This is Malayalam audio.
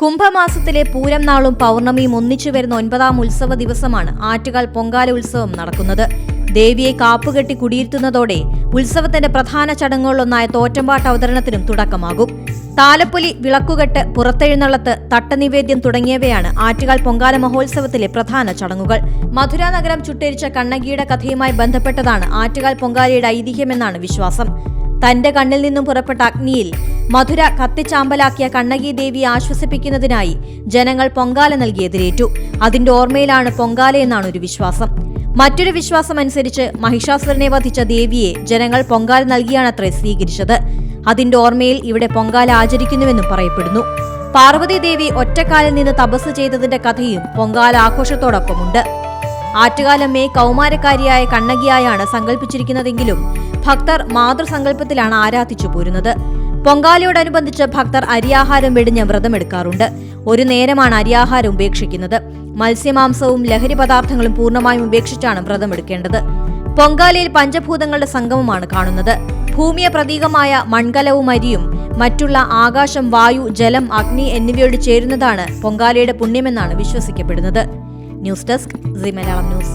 കുംഭമാസത്തിലെ പൂരം നാളും പൗർണമിയും ഒന്നിച്ചു വരുന്ന ഒൻപതാം ഉത്സവ ദിവസമാണ് ആറ്റുകാൽ പൊങ്കാല ഉത്സവം നടക്കുന്നത്. ദേവിയെ കാപ്പുകെട്ടി കുടിയിരുത്തുന്നതോടെ ഉത്സവത്തിന്റെ പ്രധാന ചടങ്ങുകളിലൊന്നായ തോറ്റമ്പാട്ട് അവതരണത്തിനും തുടക്കമാകും. താലപ്പൊലി വിളക്കുകെട്ട് പുറത്തെഴുന്നള്ളത്ത് തട്ടനിവേദ്യം തുടങ്ങിയവയാണ് ആറ്റുകാൽ പൊങ്കാല മഹോത്സവത്തിലെ പ്രധാന ചടങ്ങുകൾ. മധുര നഗരം ചുട്ടരിച്ച കണ്ണകിയുടെ കഥയുമായി ബന്ധപ്പെട്ടതാണ് ആറ്റുകാൽ പൊങ്കാലയുടെ ഐതിഹ്യമെന്നാണ് വിശ്വാസം. തന്റെ കണ്ണിൽ നിന്നും പുറപ്പെട്ട അഗ്നിയിൽ മധുര കത്തിച്ചാമ്പലാക്കിയ കണ്ണകി ദേവി ആശ്വസിപ്പിക്കുന്നതിനായി ജനങ്ങൾ പൊങ്കാല നൽകി എതിരേറ്റു. അതിന്റെ ഓർമ്മയിലാണ് പൊങ്കാല എന്നാണ് ഒരു വിശ്വാസം. മറ്റൊരു വിശ്വാസം അനുസരിച്ച് മഹിഷാസുരനെ വധിച്ച ദേവിയെ ജനങ്ങൾ പൊങ്കാല നൽകിയാണത്രേ സ്വീകരിച്ചത്. അതിന്റെ ഓർമ്മയിൽ ഇവിടെ പൊങ്കാല ആചരിക്കുന്നുവെന്നും പറയപ്പെടുന്നു. പാർവതി ദേവി ഒറ്റക്കാലിൽ നിന്ന് തപസ് ചെയ്തതിന്റെ കഥയും പൊങ്കാല ആഘോഷത്തോടൊപ്പമുണ്ട്. ആറ്റുകാലമ്മേ കൗമാരക്കാരിയായ കണ്ണകിയായാണ് സങ്കല്പിച്ചിരിക്കുന്നതെങ്കിലും ഭക്തർ മാതൃസങ്കല്പത്തിലാണ് ആരാധിച്ചു പോരുന്നത്. പൊങ്കാലയോടനുബന്ധിച്ച് ഭക്തർ അരിയാഹാരം വെടിഞ്ഞ് വ്രതമെടുക്കാറുണ്ട് ഒരു നേരമാണ് അരിയാഹാരം ഉപേക്ഷിക്കുന്നത്. മത്സ്യമാംസവും ലഹരി പദാർത്ഥങ്ങളും പൂർണമായും ഉപേക്ഷിച്ചാണ് വ്രതമെടുക്കേണ്ടത് പൊങ്കാലയിൽ പഞ്ചഭൂതങ്ങളുടെ സംഗമമാണ് കാണുന്നത്. ഭൂമിയെ പ്രതീകമായ മൺകലവും അരിയും മറ്റുള്ള ആകാശം വായു ജലം അഗ്നി എന്നിവയോട് ചേരുന്നതാണ് പൊങ്കാലയുടെ പുണ്യമെന്നാണ് വിശ്വസിക്കപ്പെടുന്നത്. News desk C news.